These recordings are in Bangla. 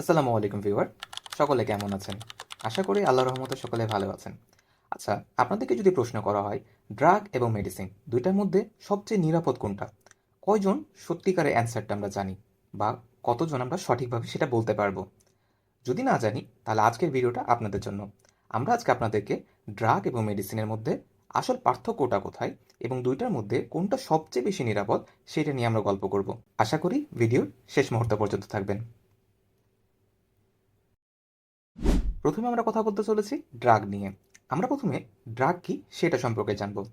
আসসালামু আলাইকুম ভিউয়ার, সকলে কেমন আছেন? আশা করি আল্লাহ রহমতে সকলে ভালো আছেন। আচ্ছা আপনাদেরকে যদি প্রশ্ন করা হয়, ড্রাগ এবং মেডিসিন দুইটার মধ্যে সবচেয়ে নিরাপদ কোনটা? কয়জন সত্যিকারের অ্যান্সারটা আমরা জানি বা কতজন আমরা সঠিকভাবে সেটা বলতে পারব? যদি না জানি, তাহলে আজকের ভিডিওটা আপনাদের জন্য। আমরা আজকে আপনাদেরকে ড্রাগ এবং মেডিসিনের মধ্যে আসল পার্থক্যটা কোথায় এবং দুইটার মধ্যে কোনটা সবচেয়ে বেশি নিরাপদ সেটা নিয়ে আমরা গল্প করব। আশা করি ভিডিওর শেষ মুহূর্ত পর্যন্ত থাকবেন। প্রথমে আমরা কথা বলতে চলেছি ড্রাগ নিয়ে। আমরা প্রথমে ড্রাগ কি সেটা সম্পর্কে জানব।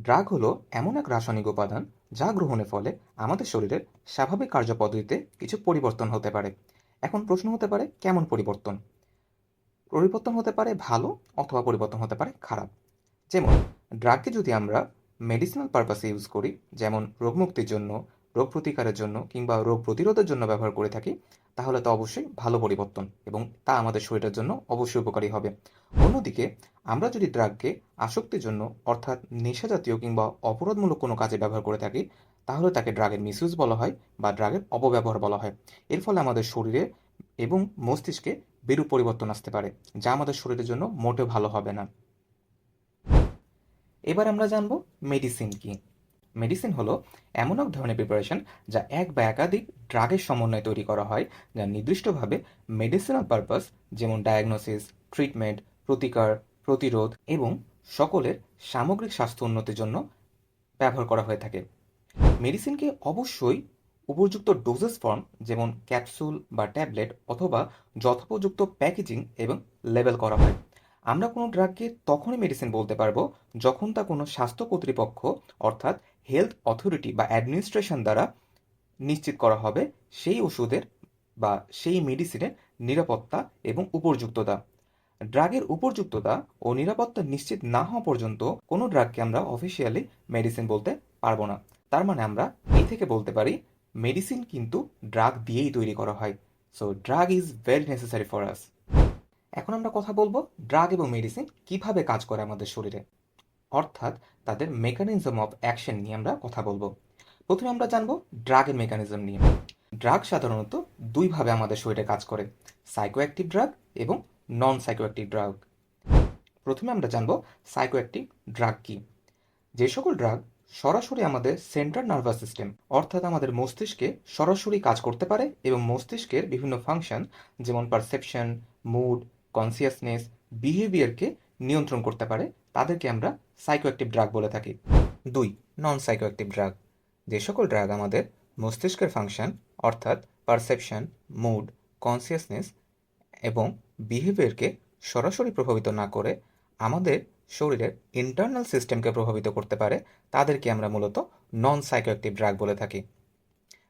ড্রাগ হলো এমন এক রাসায়নিক উপাদান যা গ্রহণের ফলে আমাদের শরীরের স্বাভাবিক কার্যপদ্ধতিতে কিছু পরিবর্তন হতে পারে। এখন প্রশ্ন হতে পারে, কেমন পরিবর্তন? পরিবর্তন হতে পারে ভালো অথবা পরিবর্তন হতে পারে খারাপ। যেমন, ড্রাগকে যদি আমরা মেডিসিনাল পারপাসে ইউজ করি, যেমন রোগমুক্তির জন্য রোগ প্রতিকারের জন্য কিংবা রোগ প্রতিরোধের জন্য ব্যবহার করে থাকি, তাহলে তো অবশ্যই ভালো পরিবর্তন এবং তা আমাদের শরীরের জন্য অবশ্যই উপকারী হবে। অন্যদিকে, আমরা যদি ড্রাগকে আসক্তির জন্য, অর্থাৎ নেশা জাতীয় কিংবা অপরাধমূলক কোনো কাজে ব্যবহার করে থাকি, তাহলে তাকে ড্রাগের মিসইউজ বলা হয় বা ড্রাগের অপব্যবহার বলা হয়। এর ফলে আমাদের শরীরে এবং মস্তিষ্কে বিরূপ পরিবর্তন আসতে পারে, যা আমাদের শরীরের জন্য মোটেও ভালো হবে না। এবার আমরা জানব মেডিসিন কি। মেডিসিন হলো এমন এক ধরনের প্রিপারেশন যা এক বা একাধিক ড্রাগের সমন্বয়ে তৈরি করা হয়, যা নির্দিষ্টভাবে মেডিসিনাল পারপাস যেমন ডায়াগনোসিস ট্রিটমেন্ট প্রতিকার, প্রতিরোধ এবং সকলের সামগ্রিক স্বাস্থ্য উন্নতির জন্য ব্যবহার করা হয়ে থাকে। মেডিসিনকে অবশ্যই উপযুক্ত ডোজেস ফর্ম যেমন ক্যাপসুল বা ট্যাবলেট অথবা যথোপযুক্ত প্যাকেজিং এবং লেবেল করা হয়। আমরা কোনো ড্রাগকে তখনই মেডিসিন বলতে পারব যখন তা কোনো স্বাস্থ্য কর্তৃপক্ষ অর্থাৎ হেলথ অথরিটি বা অ্যাডমিনিস্ট্রেশন দ্বারা নিশ্চিত করা হবে সেই ওষুধের বা সেই মেডিসিনের নিরাপত্তা এবং উপযুক্ততা। ড্রাগের উপযুক্ততা ও নিরাপত্তা নিশ্চিত না হওয়া পর্যন্ত কোনো ড্রাগকে আমরা অফিসিয়ালি মেডিসিন বলতে পারব না। তার মানে আমরা এই থেকে বলতে পারি মেডিসিন কিন্তু ড্রাগ দিয়েই তৈরি করা হয়। So drug is very necessary for us এখন আমরা কথা বলব ড্রাগ এবং মেডিসিন কীভাবে কাজ করে আমাদের শরীরে। অর্থাৎ তাদের মেকানিজম অফ অ্যাকশন নিয়ে আমরা কথা বলব। প্রথমে আমরা জানব ড্রাগের মেকানিজম নিয়ে। ড্রাগ সাধারণত দুইভাবে আমাদের শরীরে কাজ করে সাইকোঅ্যাক্টিভ ড্রাগ এবং নন সাইকোঅ্যাক্টিভ ড্রাগ প্রথমে আমরা জানব সাইকোঅ্যাক্টিভ ড্রাগ কি। যে সকল ড্রাগ সরাসরি আমাদের সেন্ট্রাল নার্ভাস সিস্টেম অর্থাৎ আমাদের মস্তিষ্কে সরাসরি কাজ করতে পারে এবং মস্তিষ্কের বিভিন্ন ফাংশন যেমন পারসেপশন মুড কনসিয়াসনেস বিহেভিয়ারকে নিয়ন্ত্রণ করতে পারে, তাদেরকে আমরা সাইকোঅ্যাক্টিভ ড্রাগ বলে থাকি। দুই নন সাইকোঅ্যাক্টিভ ড্রাগ যে সকল ড্রাগ আমাদের মস্তিষ্কের ফাংশন অর্থাৎ পারসেপশন মুড কনসিয়াসনেস এবং বিহেভিয়ারকে সরাসরি প্রভাবিত না করে আমাদের শরীরের ইন্টারনাল সিস্টেমকে প্রভাবিত করতে পারে, তাদেরকে আমরা মূলত নন সাইকোঅ্যাক্টিভ ড্রাগ বলে থাকি।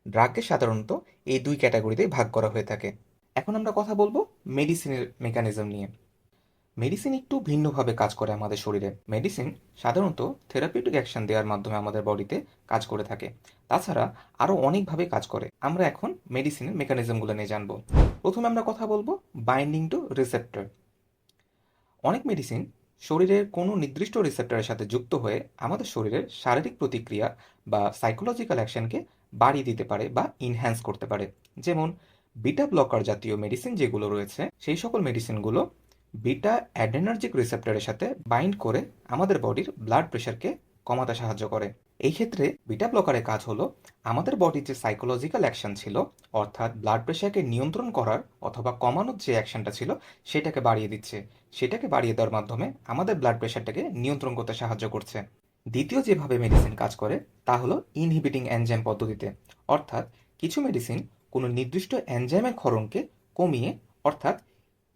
ড্রাগকে সাধারণত এই দুই ক্যাটাগরিতেই ভাগ করা হয়ে থাকে। এখন আমরা কথা বলব মেডিসিনের মেকানিজম নিয়ে। মেডিসিন একটু ভিন্নভাবে কাজ করে আমাদের শরীরে। মেডিসিন সাধারণত থেরাপিউটিক অ্যাকশন দেওয়ার মাধ্যমে আমাদের বডিতে কাজ করে থাকে। তাছাড়া আরও অনেকভাবে কাজ করে। আমরা এখন মেডিসিনের মেকানিজমগুলো নিয়ে জানব। প্রথমে আমরা কথা বলব বাইন্ডিং টু রিসেপ্টর। অনেক মেডিসিন শরীরের কোনো নির্দিষ্ট রিসেপ্টরের সাথে যুক্ত হয়ে আমাদের শরীরের শারীরিক প্রতিক্রিয়া বা সাইকোলজিক্যাল অ্যাকশনকে বাড়িয়ে দিতে পারে বা ইনহ্যান্স করতে পারে। যেমন বিটা ব্লকার জাতীয় মেডিসিন যেগুলো রয়েছে, সেই সকল মেডিসিনগুলো বিটা অ্যাডেনার্জিক রিসেপ্টরের সাথে বাইন্ড করে আমাদের বডির ব্লাড প্রেশারকে কমাতে সাহায্য করে। এই ক্ষেত্রে বিটা ব্লকারের কাজ হলো আমাদের বডির যে সাইকোলজিক্যাল অ্যাকশন ছিল, অর্থাৎ ব্লাড প্রেশারকে নিয়ন্ত্রণ করার অথবা কমানোর যে অ্যাকশনটা ছিল, সেটাকে বাড়িয়ে দিচ্ছে। সেটাকে বাড়িয়ে দেওয়ার মাধ্যমে আমাদের ব্লাড প্রেশারটাকে নিয়ন্ত্রণ করতে সাহায্য করছে। দ্বিতীয় যেভাবে মেডিসিন কাজ করে, তা হলো ইনহিবিটিং এনজাইম পদ্ধতিতে। অর্থাৎ কিছু মেডিসিন কোনো নির্দিষ্ট এনজাইমের ক্ষরণকে কমিয়ে, অর্থাৎ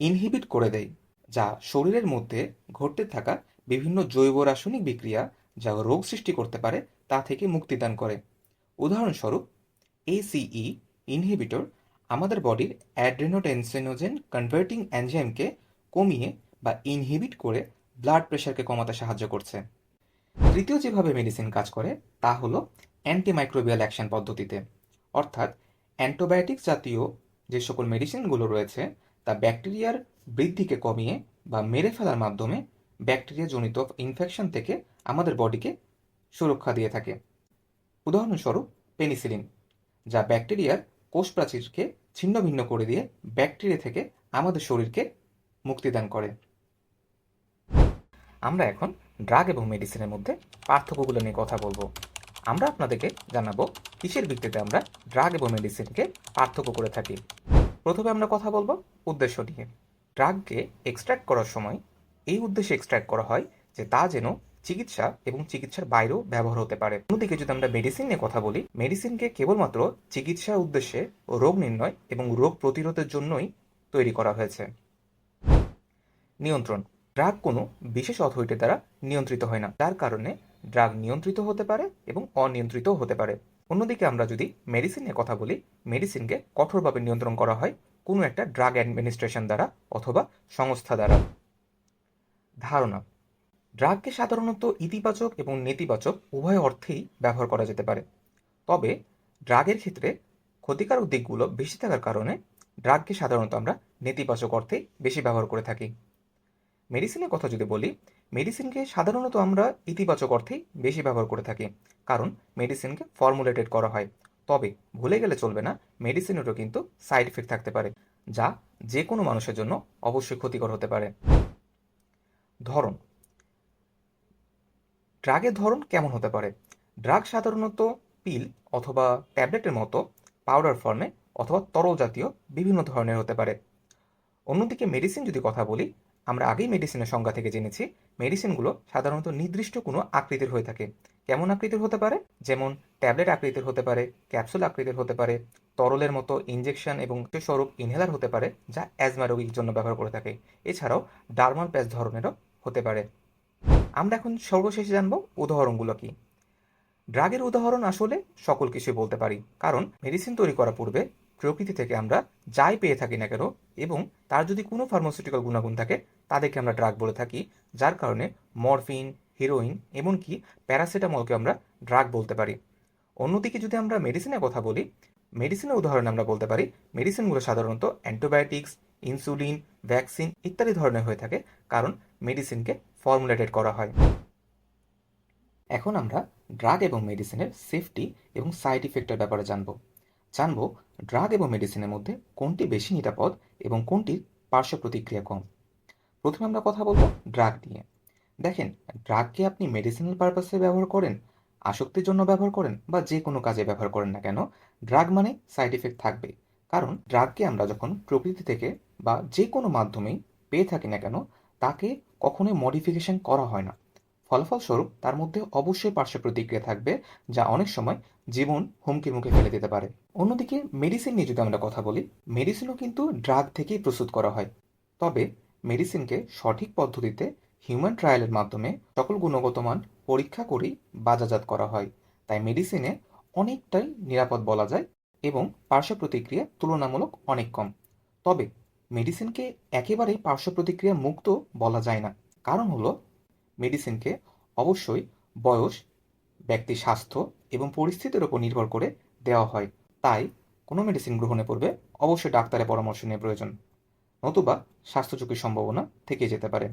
ইনহিবিট করে দেয়। যা শরীরের মধ্যে ঘটতে থাকা বিভিন্ন জৈব রাসায়নিক বিক্রিয়া যা রোগ সৃষ্টি করতে পারে তা থেকে মুক্তিদান করে। উদাহরণস্বরূপ এসিই ইনহিবিটর আমাদের বডির অ্যাড্রেনোটেনসেনোজেন কনভার্টিং এনজাইমকে কমিয়ে বা ইনহিবিট করে ব্লাড প্রেশারকে কমাতে সাহায্য করছে। তৃতীয় যেভাবে মেডিসিন কাজ করে, তা হলো অ্যান্টিমাইক্রোবিয়াল অ্যাকশন পদ্ধতিতে। অর্থাৎ অ্যান্টিবায়োটিক্স জাতীয় যে সকল মেডিসিনগুলো রয়েছে, তা ব্যাকটেরিয়ার বৃদ্ধিকে কমিয়ে বা মেরে ফেলার মাধ্যমে ব্যাকটেরিয়া জনিত ইনফেকশন থেকে আমাদের বডিকে সুরক্ষা দিয়ে থাকে। উদাহরণস্বরূপ পেনিসিলিন, যা ব্যাকটেরিয়ার কোষ প্রাচীরকে ছিন্ন ভিন্ন করে দিয়ে ব্যাকটেরিয়া থেকে আমাদের শরীরকে মুক্তিদান করে। আমরা এখন ড্রাগ এবং মেডিসিনের মধ্যে পার্থক্যগুলো নিয়ে কথা বলব। আমরা আপনাদেরকে জানাব কিসের ভিত্তিতে আমরা ড্রাগ এবং মেডিসিনকে পার্থক্য করে থাকি। প্রথমে আমরা কথা বলব উদ্দেশ্য নিয়ে। ড্রাগকে এক্সট্র্যাক্ট করার সময় এই উদ্দেশ্যে এক্সট্র্যাক্ট করা হয় যে তা যেন চিকিৎসা এবং চিকিৎসার বাইরেও ব্যবহার হতে পারে। অন্যদিকে যদি আমরা মেডিসিন নিয়ে কথা বলি মেডিসিনকে কেবলমাত্র চিকিৎসা উদ্দেশ্যে রোগ নির্ণয় এবং রোগ প্রতিরোধের জন্যই তৈরি করা হয়েছে। নিয়ন্ত্রণ। ড্রাগ কোনো বিশেষ অথরিটি দ্বারা নিয়ন্ত্রিত হয় না। যার কারণে ড্রাগ নিয়ন্ত্রিত হতে পারে এবং অনিয়ন্ত্রিতও হতে পারে। অন্যদিকে আমরা যদি মেডিসিন নিয়ে কথা বলি মেডিসিনকে কঠোরভাবে নিয়ন্ত্রণ করা হয় কোনো একটা ড্রাগ অ্যাডমিনিস্ট্রেশন দ্বারা অথবা সংস্থা দ্বারা। ধারণা ড্রাগকে সাধারণত ইতিবাচক এবং নেতিবাচক উভয় অর্থেই ব্যবহার করা যেতে পারে। তবে ড্রাগের ক্ষেত্রে ক্ষতিকারক দিকগুলো বেশি থাকার কারণে ড্রাগকে সাধারণত আমরা নেতিবাচক অর্থেই বেশি ব্যবহার করে থাকি। মেডিসিনের কথা যদি বলি মেডিসিনকে সাধারণত আমরা ইতিবাচক অর্থেই বেশি ব্যবহার করে থাকি। কারণ মেডিসিনকে ফর্মুলেটেড করা হয়। তবে ভুলে গেলে চলবে না মেডিসিনেরও কিন্তু সাইড এফেক্ট থাকতে পারে, যা যে কোনো মানুষের জন্য অবশ্যই ক্ষতিকর হতে পারে। ধরন ড্রাগের ধরন কেমন হতে পারে? ড্রাগ সাধারণত পিল অথবা ট্যাবলেটের মতো পাউডার ফর্মে অথবা তরল জাতীয় বিভিন্ন ধরনের হতে পারে। অন্যদিকে মেডিসিন যদি কথা বলি আমরা আগেই মেডিসিনের সংজ্ঞা থেকে জেনেছি মেডিসিনগুলো সাধারণত নির্দিষ্ট কোনো আকৃতির হয়ে থাকে। কেমন আকৃতির হতে পারে? যেমন ট্যাবলেট আকৃতির হতে পারে, ক্যাপসুল আকৃতির হতে পারে, তরলের মতো ইনজেকশন এবং স্বরূপ ইনহেলার হতে পারে, যা অ্যাজমা রোগীর জন্য ব্যবহার করে থাকে। এছাড়াও ডার্মাল প্যাচ ধরনেরও হতে পারে। আমরা এখন সর্বশেষে জানব উদাহরণগুলো কি। ড্রাগের উদাহরণ আসলে সকল কিছুই বলতে পারি, কারণ মেডিসিন তৈরি করার পূর্বে প্রকৃতি থেকে আমরা যাই পেয়ে থাকি না কেন এবং তার যদি কোনো ফার্মাসিউটিক্যাল গুণাগুণ থাকে, তাদেরকে আমরা ড্রাগ বলে থাকি, যার কারণে মরফিন হিরোইন এমনকি প্যারাসিটামলকে আমরা ড্রাগ বলতে পারি। অন্যদিকে যদি আমরা মেডিসিনের কথা বলি মেডিসিনের উদাহরণে আমরা বলতে পারি মেডিসিনগুলো সাধারণত অ্যান্টিবায়োটিক্স ইনসুলিন ভ্যাকসিন ইত্যাদি ধরনের হয়ে থাকে, কারণ মেডিসিনকে ফর্মুলেটেড করা হয়। এখন আমরা ড্রাগ এবং মেডিসিনের সেফটি এবং সাইড ইফেক্টের ব্যাপারে জানব। জানব ড্রাগ এবং মেডিসিনের মধ্যে কোনটি বেশি নিরাপদ এবং কোনটির পার্শ্ব প্রতিক্রিয়া কম? প্রথমে আমরা কথা বলব ড্রাগ নিয়ে। দেখেন ড্রাগকে আপনি মেডিসিনাল পারপাসে ব্যবহার করেন, আসক্তির জন্য ব্যবহার করেন বা যে কোনো কাজে ব্যবহার করেন না কেন? ড্রাগ মানে সাইড এফেক্ট থাকবে কারণ ড্রাগকে আমরা যখন প্রকৃতি থেকে বা যে কোনো মাধ্যমেই পেয়ে থাকি না কেন, তাকে কখনোই মডিফিকেশন করা হয় না। ফলাফলস্বরূপ তার মধ্যে অবশ্যই পার্শ্ব প্রতিক্রিয়া থাকবে, যা অনেক সময় জীবন হুমকির মুখে ফেলে দিতে পারে। অন্যদিকে মেডিসিন নিয়ে যদি আমরা কথা বলি মেডিসিনও কিন্তু ড্রাগ থেকেই প্রস্তুত করা হয়। তবে মেডিসিনকে সঠিক পদ্ধতিতে হিউম্যান ট্রায়ালের মাধ্যমে সকল গুণগত মান পরীক্ষা করেই বাজারজাত করা হয়। তাই মেডিসিনে অনেকটাই নিরাপদ বলা যায় এবং পার্শ্ব প্রতিক্রিয়া তুলনামূলক অনেক কম। তবে মেডিসিনকে একেবারেই পার্শ্ব প্রতিক্রিয়া মুক্ত বলা যায় না। কারণ হলো মেডিসিনকে অবশ্যই বয়স ব্যক্তি স্বাস্থ্য এবং পরিস্থিতির উপর নির্ভর করে দেওয়া হয়। তাই কোনো মেডিসিন গ্রহণে পূর্বে অবশ্যই ডাক্তারের পরামর্শ নেওয়া প্রয়োজন, নতুবা স্বাস্থ্য ঝুঁকির সম্ভাবনা থেকে যেতে পারে।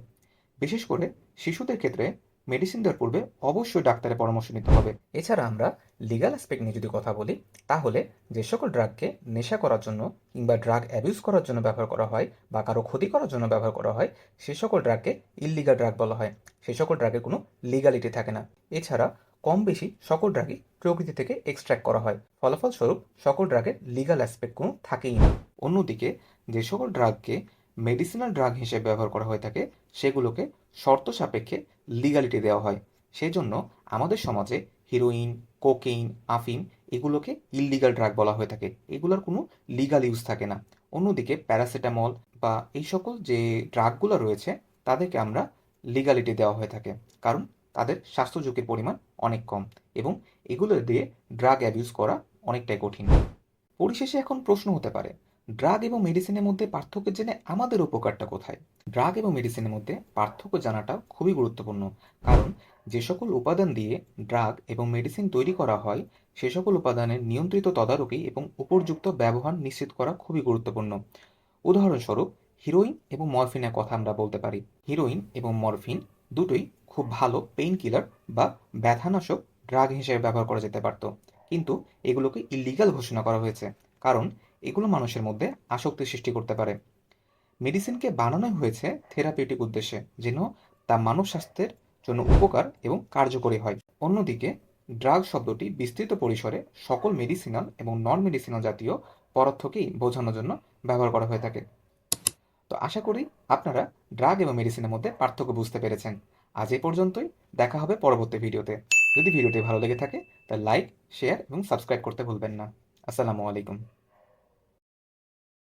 বিশেষ করে শিশুদের ক্ষেত্রে মেডিসিন দেওয়ার পূর্বে অবশ্যই ডাক্তারের পরামর্শ নিতে হবে। এছাড়া আমরা লিগাল অ্যাসপেক্ট নিয়ে যদি কথা বলি, তাহলে যে সকল ড্রাগকে নেশা করার জন্য কিংবা ড্রাগ অ্যাবিউজ করার জন্য ব্যবহার করা হয় বা কারও ক্ষতি করার জন্য ব্যবহার করা হয়, সে সকল ড্রাগকে ইললিগাল ড্রাগ বলা হয়। সে সকল ড্রাগের কোনো লিগালিটি থাকে না। এছাড়া কম বেশি সকল ড্রাগই প্রকৃতি থেকে এক্সট্র্যাক্ট করা হয়। ফলাফলস্বরূপ সকল ড্রাগের লিগাল অ্যাসপেক্ট কোনো থাকেই না। অন্যদিকে যে সকল ড্রাগকে মেডিসিনাল ড্রাগ হিসেবে ব্যবহার করা হয়ে থাকে, সেগুলোকে শর্ত সাপেক্ষে লিগালিটি দেওয়া হয়। সেই জন্য আমাদের সমাজে হিরোইন কোকেইন আফিম এগুলোকে ইললিগাল ড্রাগ বলা হয়ে থাকে। এগুলোর কোনো লিগাল ইউজ থাকে না। অন্যদিকে প্যারাসিটামল বা এই সকল যে ড্রাগগুলো রয়েছে, তাদেরকে আমরা লিগালিটি দেওয়া হয়ে থাকে। কারণ তাদের স্বাস্থ্য ঝুঁকির পরিমাণ অনেক কম এবং এগুলো দিয়ে ড্রাগ অ্যাবিউজ করা অনেকটাই কঠিন। পরিশেষে এখন প্রশ্ন হতে পারে ড্রাগ এবং মেডিসিনের মধ্যে পার্থক্য জেনে আমাদের উপকারটা কোথায়? ড্রাগ এবং মেডিসিনের মধ্যে পার্থক্য জানাটা খুবই গুরুত্বপূর্ণ। কারণ যে সকল উপাদান দিয়ে ড্রাগ এবং মেডিসিন তৈরি করা হয়, সে সকল উপাদানের নিয়ন্ত্রিত তদারকি এবং উপযুক্ত ব্যবহার নিশ্চিত করা খুবই গুরুত্বপূর্ণ। উদাহরণস্বরূপ, হিরোইন এবং মরফিনের কথা আমরা বলতে পারি। হিরোইন এবং মরফিন দুটোই খুব ভালো পেইন কিলার বা ব্যথানাশক ড্রাগ হিসেবে ব্যবহার করা যেতে পারত। কিন্তু এগুলোকে ইলিগাল ঘোষণা করা হয়েছে। কারণ এগুলো মানুষের মধ্যে আসক্তি সৃষ্টি করতে পারে। মেডিসিনকে বানানো হয়েছে থেরাপিউটিক উদ্দেশ্যে, যেন তা মানব স্বাস্থ্যের জন্য উপকার এবং কার্যকরী হয়। অন্যদিকে, ড্রাগ শব্দটি বিস্তৃত পরিসরে সকল মেডিসিনাল এবং নন মেডিসিনাল জাতীয় পদার্থকেই বোঝানোর জন্য ব্যবহার করা হয়ে থাকে। তো আশা করি আপনারা ড্রাগ এবং মেডিসিনের মধ্যে পার্থক্য বুঝতে পেরেছেন। আজ এই পর্যন্তই, দেখা হবে পরবর্তী ভিডিওতে। যদি ভিডিওটি ভালো লেগে থাকে, তাহলে লাইক, শেয়ার এবং সাবস্ক্রাইব করতে ভুলবেন না। আসসালামু আলাইকুম।